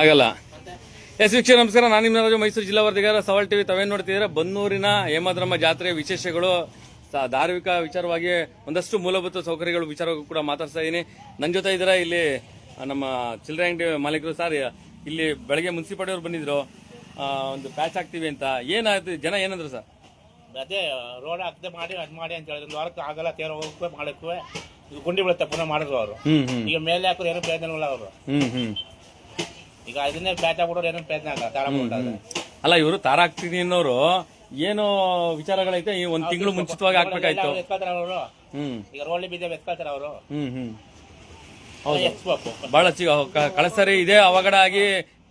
ಆಗಲ್ಲ ಎಸ್ ವೀಕ್ಷ ನಮಸ್ಕಾರ. ನಾನು ನಿಮ್ಮ ರಾಜು ಮೈಸೂರು ಜಿಲ್ಲಾ ವರದಿಗಾರ ಸವಾಲ್ ಟಿವಿ ತಾವೇನ್ ನೋಡ್ತಿದ್ದೀರಾ? ಬನ್ನೂರಿನ ಹೇಮದ್ರಮ್ಮ ಜಾತ್ರೆ ವಿಶೇಷಗಳು ಧಾರ್ಮಿಕ ವಿಚಾರವಾಗಿ ಒಂದಷ್ಟು ಮೂಲಭೂತ ಸೌಕರ್ಯಗಳು ವಿಚಾರವಾಗಿ ಕೂಡ ಮಾತಾಡ್ತಾ ಇದ್ದೀನಿ ನನ್ನ ಜೊತೆ ಇದ್ದೀರಾ ಇಲ್ಲಿ ನಮ್ಮ ಚಿಲ್ಲರೆ ಅಂಗಡಿ ಮಾಲೀಕರು ಸರ್. ಇಲ್ಲಿ ಬೆಳಗ್ಗೆ ಮುನ್ಸಿಪಾಲಿಟಿ ಅವ್ರು ಬಂದಿದ್ರು. ಒಂದು ಪ್ಯಾಚ್ ಹಾಕ್ತೀವಿ ಅಂತ. ಏನಾಯ್ತು? ಜನ ಏನಂದ್ರು ಸರ್? ಅದೇ ರೋಡ್ ಹಾಕದೆ ಮಾಡಿ ಅದು ಮಾಡಿ ಅಂತ ಹೇಳಿದ್ರು. ಒಂದು ವಾರಕ್ಕೆ ಆಗಲ್ಲ ತೇರ ಹೋಗಕ್ಕೆ ಮಾಡಕ್ಕೆ. ಇದು ಗುಂಡಿ ಬೀಳುತ್ತೆ ಪುನಃ ಮಾಡಿದ್ರು ಅವರು. ಹ್ಮ್ ಹ್ಮ್. ಈಗ ಮೇಲೆ ಹಾಕೋರು ಏನೋ ಪ್ರಯತ್ನ ಇಲ್ಲ ಅವರು. ಹ್ಮ್ ಹ್ಮ್. ಈಗ ಇದನ್ನೇ ಪ್ಯಾಚ್ ಹಾಕ್ಬಿಡೋರು ಏನೋ ಪ್ರಯತ್ನ ಆಗಲ್ಲ ತಾರ ಅಲ್ಲ ಇವರು ತಾರ ಹಾಕ್ತೀನಿ ಅನ್ನೋರು ಏನೋ ವಿಚಾರಗಳೈತೆ ಈ ಒಂದ್ ತಿಂಗಳು ಮುಂಚಿತವಾಗಿ ಹಾಕ್ಬೇಕಾಯ್ತು. ಎತ್ಕೊಳ್ತಾರ ಅವರು. ಹ್ಮ್. ಈಗ ರೋಡ್ಲಿ ಬಿದ್ದ ಎತ್ಕೊಳ್ತಾರ ಅವರು. ಹ್ಮ್ ಹ್ಮ್. ಬಹಳ ಚಿ ಕ- ಕಳೆದ ಸರಿ ಇದೇ ಅವಘಡ ಆಗಿ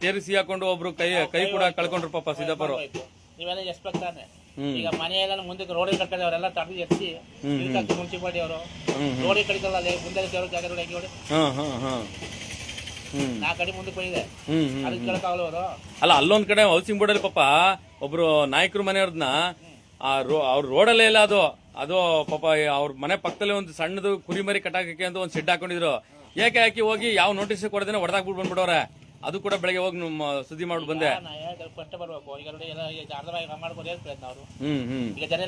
ತೇರಿಸಿ ಸಿಗಾಕೊಂಡು ಒಬ್ರು ಕೈ ಕೈ ಕೂಡ ಕಳ್ಕೊಂಡ್ರು ಪಾಪ ಸಿದ್ದಪ್ಪರು. ನೀವೆಲ್ಲ ಎಸ್ಬೇಕು ತಾನೆ. ಈಗ ಮನೆಯೆಲ್ಲ ಮುಂದಕ್ಕೆ ರೋಡಿಗೆ ಕಟ್ತಾರೆ ಅವರೆಲ್ಲ ತಡೆದು ಎತ್ತಿ ಮುನ್ಸಿಪಾಲಿಟಿ ಅವರು. ರೋಡಿ ರೋಡಿಗೆ ಕಡಿತಲ್ಲ ಮುಂದೆ ಜಾಗ ಹೆಂಗೆ ನೋಡಿ. ಮುಂದಕ್ಕೆ ಅದಕ್ಕೆ ಕೇಳಕ್ಕಾಗಲ್ಲ ಅವರು. ಅಲ್ಲ ಅಲ್ಲೊಂದ್ ಕಡೆ ಹೌಸಿಂಗ್ ಬೋರ್ಡ್ ಅಲ್ಲಿ ಪಾಪ ಒಬ್ರು ನಾಯಕರು ಮನೆಯವ್ರನ್ನ ಆ ರೋ ಅವ್ರ ರೋಡಲ್ಲೇ ಇಲ್ಲ ಅದು. ಅದು ಪಾಪ ಅವ್ರ ಮನೆ ಪಕ್ಕದಲ್ಲಿ ಒಂದು ಸಣ್ಣದು ಕುರಿಮರಿ ಕಟ್ಟಾಕಿ ಅಂತ ಒಂದು ಶೆಡ್ ಹಾಕೊಂಡಿದ್ರು. ಏಕೆ ಹಾಕಿ ಹೋಗಿ ಯಾವ ನೋಟಿಸ್ ಕೊಡದೇನೆ ಹೊಡೆದಾಕ್ಬಿಟ್ಟು ಬಂದ್ಬಿಡವ್ರೆ ಅದು ಕೂಡ ಬೆಳಗ್ಗೆ ಹೋಗಿ ನಮ್ಮ ಸುದ್ದಿ ಮಾಡಿ ಬಂದೆ. ಫಸ್ಟ್ ಬರ್ಬೇಕು. ಈಗ ನೋಡಿ ಎಲ್ಲ ಈಗ ಅರ್ಧ ಭಾಗ ಮಾಡ್ಕೊಂಡು ಪ್ರಯತ್ನ ಅವರು. ಹ್ಮ್ ಹ್ಮ್. ಈಗ ಜನ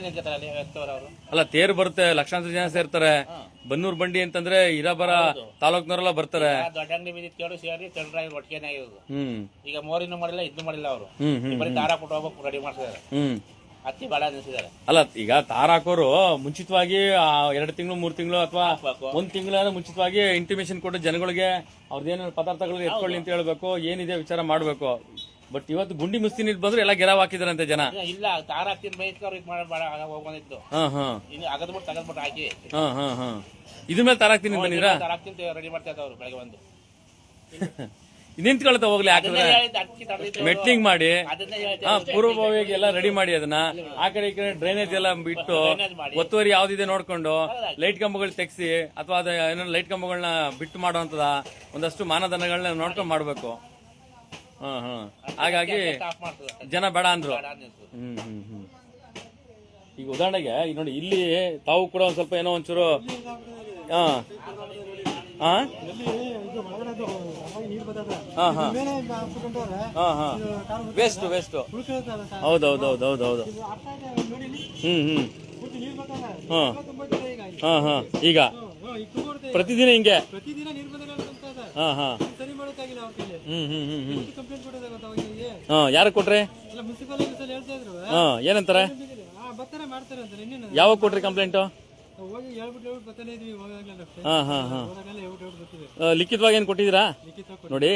ಎತ್ತವ್ರು ಅವರು? ಅಲ್ಲ ತೇರು ಬರುತ್ತೆ ಲಕ್ಷಾಂತರ ಜನ ಸೇರ್ತಾರೆ. ಬನ್ನೂರ್ ಬಂಡಿ ಅಂತಂದ್ರೆ ಇರಬರ ತಾಲೂಕ್ನವರೆಲ್ಲ ಬರ್ತಾರೆ. ದೊಡ್ಡ ಅಂಗಡಿ ಬಿದ್ದಿದ್ದು ಕೇಳು ಸೇರಿ ಚಂದ್ರಾಗಿ ಒಟ್ಟಿಗೆ ಆಗಿರೋದು ಹ್ಮ್. ಈಗ ಮೋರಿನೂ ಮಾಡಿಲ್ಲ ಇದ್ನು ಮಾಡಿಲ್ಲ ಅವರು. ಹ್ಮ್ ಹ್ಮ್ ಬರೀ ದಾರ ಕೊಟ್ಟು ಹೋಗ್ಬೇಕು ರೆಡಿ ಮಾಡ್ತಿದ್ದಾರೆ. ಹ್ಮ್. ಹತ್ತಿ ಬಾಳ ನಿಲ್ಸಿದ್ದಾರೆ ಅಲ್ಲ ಈಗ ತಾರ ಹಾಕೋರು ಮುಂಚಿತವಾಗಿ ಎರಡು ತಿಂಗಳು ಮೂರ್ ತಿಂಗಳು ಅಥವಾ. ಒಂದ್ ತಿಂಗಳ ಮುಂಚಿತವಾಗಿ ಇಂಟಿಮೇಷನ್ ಕೊಟ್ಟು ಜನಗಳಿಗೆ ಅವ್ರದ್ದೇನೋ ಪದಾರ್ಥಗಳು ಎತ್ಕೊಳ್ಳಿ ಅಂತ ಹೇಳ್ಬೇಕು ಏನಿದೆ ವಿಚಾರ ಮಾಡ್ಬೇಕು. ಬಟ್ ಇವತ್ತು ಗುಂಡಿ ಮುಸ್ತಿನ ಬಂದ್ರೆ ಎಲ್ಲ ಗೆರಾವ್ ಹಾಕಿದಾರಂತೆ ಜನ. ಇಲ್ಲ ತಾರ ಹಾಕ್ತೀನಿ ಇದು ಮಾಡಿ ಹೋಗ್ಬಂದಿತ್ತು. ಹಾ ಹಾ. ಇನ್ನು ಅಗದ್ಬಿಟ್ಟು ತಗದ್ಬಿಟ್ಟು ಹಾಕಿ. ಹಾ ಹಾ ಹಾ. ಇದ್ರ ಮೇಲೆ ತಾರ ಹಾಕ್ತೀನಿ ಬಂದಿರಾ ತಾರ ಹಾಕ್ತೀನಿ ರೆಡಿ ಮಾಡ್ತಾ ಇದ್ದವ್ರು ಬೆಳಗ್ಗೆ ಬಂದು. ನಿಂತ್ಕೊಳ್ತಾ ಹೋಗ್ಲಿ ಹಾಕಿದ್ರೆ ಮೆಟ್ಲಿಂಗ್ ಮಾಡಿ. ಹಾ ಪೂರ್ವಭಾವಿಯಾಗಿ ಎಲ್ಲ ರೆಡಿ ಮಾಡಿ ಅದನ್ನ. ಆ ಕಡೆ ಈ ಕಡೆ ಡ್ರೈನೇಜ್ ಎಲ್ಲ ಬಿಟ್ಟು. ಒತ್ತುವರಿ ಯಾವ್ದಿದೆ ನೋಡ್ಕೊಂಡು ಲೈಟ್ ಕಂಬಗಳು ತೆಗ್ಸಿ ಅಥವಾ ಅದು ಏನೋ ಲೈಟ್ ಕಂಬಗಳನ್ನ ಬಿಟ್ಟು ಮಾಡುವಂತದ ಒಂದಷ್ಟು ಮಾನದಂಡಗಳನ್ನ ನೋಡ್ಕೊಂಡು ಮಾಡ್ಬೇಕು. ಹ ಹಾ. ಹಾಗಾಗಿ ಜನ ಬೇಡ ಅಂದ್ರು. ಹ್ಮ್ ಹ್ಮ್. ಈಗ ಉದಾಹರಣೆಗೆ ಈಗ ನೋಡಿ ಇಲ್ಲಿ ತಾವು ಕೂಡ ಒಂದ್ ಸ್ವಲ್ಪ ಏನೋ ಒಂಚೂರು ಹಾ. ಹಾ? ಹಾ ಹಾ. ಹಾ ಹಾ. ವೇಸ್ಟ್ ವೇಸ್ಟ್ ಹೌದೌದೌದೌದೌದು. ಹ್ಮ್ ಹ್ಮ್. ಹಾ. ಹಾ ಹಾ. ಈಗ? ಪ್ರತಿದಿನ ಹಿಂಗೆ? ಹಾ ಹಾ. ಅವಾಗಿಗೆ ಹಾ ಯಾರು ಕೊಟ್ರಿ? ಹಾ ಏನಂತಾರೆ? ಯಾವಾಗ ಕೊಟ್ರಿ ಕಂಪ್ಲೇಂಟು ಹಾಂ ಹಾಂ ಹಾ. ಲಿಖಿತವಾಗಿ ಏನ್ ಕೊಟ್ಟಿದ್ದೀರಾ? ನೋಡಿ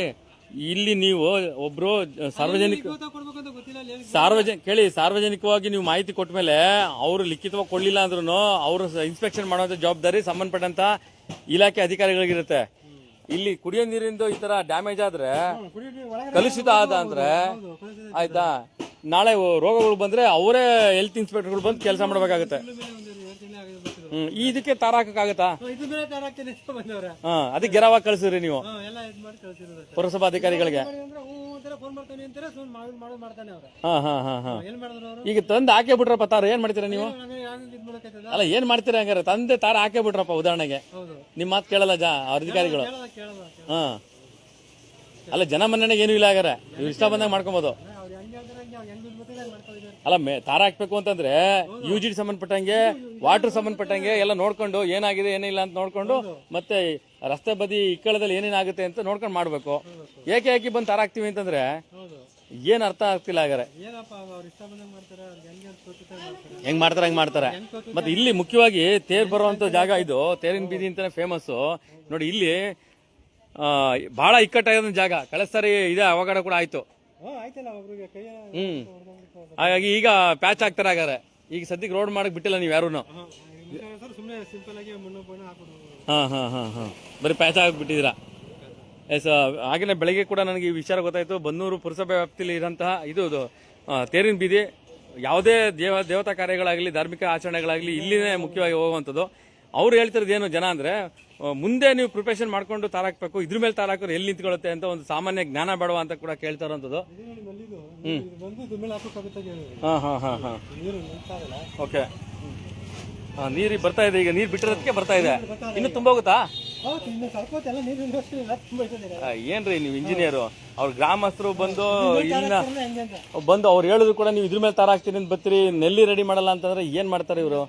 ಇಲ್ಲಿ ನೀವು ಒಬ್ರು ಸಾರ್ವಜನಿಕ ಸಾರ್ವಜನಿಕ ಕೇಳಿ ಸಾರ್ವಜನಿಕವಾಗಿ ನೀವು ಮಾಹಿತಿ ಕೊಟ್ಟ ಮೇಲೆ ಅವರು ಲಿಖಿತವಾಗಿ ಕೊಡ್ಲಿಲ್ಲ ಅಂದ್ರೂ ಅವರು ಇನ್ಸ್ಪೆಕ್ಷನ್ ಮಾಡುವಂತ ಜವಾಬ್ದಾರಿ ಸಂಬಂಧಪಟ್ಟಂತ ಇಲಾಖೆ ಅಧಿಕಾರಿಗಳಿಗಿರುತ್ತೆ. ಇಲ್ಲಿ ಕುಡಿಯೋ ನೀರಿಂದು ಈ ತರ ಡ್ಯಾಮೇಜ್ ಆದ್ರೆ ಕಲುಷಿತ ಆದ ಅಂದ್ರೆ ಆಯ್ತಾ. ನಾಳೆ ರೋಗಗಳು ಬಂದ್ರೆ ಅವರೇ ಹೆಲ್ತ್ ಇನ್ಸ್ಪೆಕ್ಟರ್ಗಳು ಬಂದು ಕೆಲಸ ಮಾಡ್ಬೇಕಾಗತ್ತೆ ಇದ್ರ ಮೇಲೆ ಒಂದು ಎರಡು ತಿಂಗಳು ಆಗಿದೆ ಬರ್ತಿದ್ರು ಹ್ಮ್ ಈ ಇದಕ್ಕೆ ತಾರ ಹಾಕಕ್ಕಾಗತ್ತಾ? ಹ್ಮ್, ಇದ್ರ ಮೇಲೆ ತಾರಾಗ್ತೇನೆ ಅಂತ ಬಂದವ್ರೆ. ಹಾ ಅದಕ್ಕೆ ಗೆರವಾಗಿ ಕಳ್ಸಿರಿ ನೀವು. ಹಾ ಎಲ್ಲ ಇದು ಮಾಡಿ ಕಳ್ಸಿರೋದು ಅಷ್ಟೇ. ಪುರಸಭಾ ಅಧಿಕಾರಿಗಳಿಗೆ ಮಾಡಿ ಅಂದ್ರೆ ಹ್ಞೂ ಅಂತಾರೆ ಫೋನ್ ಮಾಡ್ತಾನೆ ಅಂತಾರೆ ಫೋನ್ ಮಾಡೋದು ಮಾಡೋದು ಮಾಡ್ತಾನೆ ಅವ್ರೆ. ಹಾ ಹಾ ಹಾ ಹಾ. ಏನ್ ಮಾಡಿದ್ರು ಅವರು? ಈಗ ತಂದು ಹಾಕೇ ಬಿಟ್ರಪ್ಪ ತಾರ ಏನ್ ಮಾಡ್ತೀರಾ ನೀವು? ಹಂಗೆ ಯಾಕೆ ಇದು ಮಾಡೋಕ್ಕಾಯ್ತದ ಅಲ್ಲ ಏನ್ ಮಾಡ್ತೀರಾ ಹಂಗಾರೆ? ತಂದೆ ತಾರ ಹಾಕೇ ಬಿಟ್ರಪ್ಪ ಉದಾಹರಣೆಗೆ. ಹೌದು. ನಿಮ್ ಮಾತು ಕೇಳಲ್ಲ ಜಾ ಅವ್ರ ಅಧಿಕಾರಿಗಳು ಕೇಳಲ್ಲ ಕೇಳಲ್ಲ ಹಾ. ಅಲ್ಲ ಜನ ಮನ್ನಣೆಗೆ ಏನೂ ಇಲ್ಲ ಹಾಗಾರೆ ನೀವು ಇಷ್ಟ ಬಂದಾಗ ಮಾಡ್ಕೊಬೋದು. ಅವ್ರು ಹೆಂಗೆ ಹೇಳ್ತಾರೆ ಹಂಗೆ ಅವ್ರು ಹೆಂಗೆ ಬಿಡ್ಬೇಕು ಹಂಗೆ ಮಾಡ್ತಾ ಇದ್ದಾರೆ ಅಲ್ಲ ಮೇ ತಾರ ಹಾಕ್ಬೇಕು ಅಂತಂದ್ರೆ ಯು ಜಿ ಸಂಬಂಧಪಟ್ಟಂಗೆ ವಾಟರ್ ಸಂಬಂಧಪಟ್ಟಂಗೆ. ಎಲ್ಲ ನೋಡ್ಕೊಂಡು ಏನಾಗಿದೆ ಏನಿಲ್ಲ ಅಂತ ನೋಡ್ಕೊಂಡು ಮತ್ತೆ ರಸ್ತೆ ಬದಿ ಇಕ್ಕಳದಲ್ಲಿ ಏನೇನಾಗುತ್ತೆ ಅಂತ ನೋಡ್ಕೊಂಡು ಮಾಡ್ಬೇಕು. ಏಕೆ ಯಾಕೆ ಬಂದು ತಾರ ಹಾಕ್ತೀವಿ ಅಂತಂದ್ರೆ ಏನ್ ಅರ್ಥ ಆಗ್ತಿಲ್ಲ ಹಾಗಾರೆ ಹೆಂಗೆ ಮಾಡ್ತಾರೆ. ಹೆಂಗ್ ಮಾಡ್ತಾರೆ ಮತ್ತೆ ಇಲ್ಲಿ ಮುಖ್ಯವಾಗಿ ತೇರ್ ಬರುವಂತ ಜಾಗ ಇದು. ತೇರಿನ ಬೀದಿ ಅಂತಾನೆ ಫೇಮಸ್ ನೋಡಿ ಇಲ್ಲಿ ಆ, ಬಹಳ ಇಕ್ಕಟ್ಟಾಗಿರೋ ಜಾಗ. ಕಳೆದ ಇದೆ ಇದೇ ಅವಘಡ ಕೂಡ ಆಯ್ತು. ಹ್ಮ್. ಹಾಗಾಗಿ ಈಗ ಪ್ಯಾಚ್ ಹಾಕ್ತಾರೆ ಹಾಗಾದ್ರೆ. ಈಗ ಸದ್ಯಕ್ಕೆ ರೋಡ್ ಮಾಡಕ್ ಬಿಟ್ಟಿಲ್ಲ ನೀವು ಯಾರು ಹಾ ಹಾ ಹಾ ಹಾ ಬರೀ ಪ್ಯಾಚ್ ಆಗಿಬಿಟ್ಟಿದ್ದೀರಾ ಎಸ್ ಆಗಿನ ಬೆಳಗ್ಗೆ ಕೂಡ ನನಗೆ ಈ ವಿಚಾರ ಗೊತ್ತಾಯ್ತು. ಬನ್ನೂರು ಪುರಸಭೆ ವ್ಯಾಪ್ತಿಯಲ್ಲಿ ಇರೋಂತಹ ಇದು ತೇರಿನ ಬೀದಿ. ಯಾವುದೇ ದೇವ ದೇವತಾ ಕಾರ್ಯಗಳಾಗಲಿ ಧಾರ್ಮಿಕ ಆಚರಣೆಗಳಾಗಲಿ ಇಲ್ಲಿನೇ ಮುಖ್ಯವಾಗಿ ಹೋಗುವಂಥದ್ದು. ಅವ್ರು ಹೇಳ್ತಿರೋದು ಏನು ಜನ ಅಂದ್ರೆ ಮುಂದೆ ನೀವು ಪ್ರಿಪರೇಷನ್ ಮಾಡ್ಕೊಂಡು ತಾರಾಕ್ಬೇಕು ಇದ್ರ ಮೇಲೆ ತಾರಾಕರು ಎಲ್ಲಿ ನಿಂತ್ಕೊಳ್ಳುತ್ತೆ ಅಂತ ಒಂದು ಸಾಮಾನ್ಯ ಜ್ಞಾನ ಬೇಡವ ಅಂತ ಕೂಡ ಕೇಳ್ತಾ ಇರೋಂಥದ್ದು. ಹಾ ಹಾ ಹಾ ಹಾ. ನೀರು ಓಕೆ ಬರ್ತಾ ಇದೆ. ಈಗ ನೀರು ಬಿಟ್ಟಿರೋದಕ್ಕೆ ಬರ್ತಾ ಇದೆ. ಇನ್ನು ತುಂಬ ಹೋಗುತ್ತಾ? ಏನ್ರಿ ನೀವು ಇಂಜಿನಿಯರು ಅವ್ರ ಗ್ರಾಮಸ್ಥರು ಬಂದು ಇಲ್ಲ ಬಂದು ಅವ್ರು ಹೇಳಿದ್ರು ಕೂಡ ನೀವು ಇದ್ರ ಮೇಲೆ ತಾರಾಕ್ತೀನಿ ಅಂತ ಬರ್ತೀರಿ ನೆಲ್ಲಿ ರೆಡಿ ಮಾಡಲ್ಲ ಅಂತಂದ್ರೆ ಏನ್ ಮಾಡ್ತಾರೆ ಇವರು?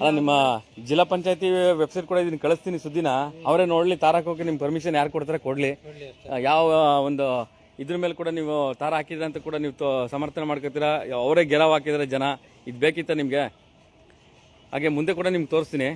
ಅಲ್ಲ, ನಿಮ್ಮ ಜಿಲ್ಲಾ ಪಂಚಾಯತಿ ವೆಬ್ಸೈಟ್ ಕೂಡ ಇದನ್ನ ಕಳಿಸ್ತೀನಿ ಸುದ್ದಿನ. ಅವರೇ ನೋಡ್ಲಿ ತಾರಾಕ್ ಹೋಗಿ ನಿಮ್ ಪರ್ಮಿಷನ್ ಯಾರು ಕೊಡ್ತಾರೆ ಕೊಡ್ಲಿ. ಯಾವ ಒಂದು, ಇದ್ರ ಮೇಲೆ ಕೂಡ ನೀವು ತಾರ ಹಾಕಿದ್ರೆ ಅಂತ ಕೂಡ ನೀವು ಸಮರ್ಥನೆ ಮಾಡ್ಕೋತೀರಾ? ಅವರೇ ಗೆಲವ್ ಹಾಕಿದ್ರೆ ಜನ, ಇದು ಬೇಕಿತ್ತ ನಿಮ್ಗೆ? ಹಾಗೆ ಮುಂದೆ ಕೂಡ ನಿಮ್ಗೆ ತೋರಿಸ್ತೀನಿ.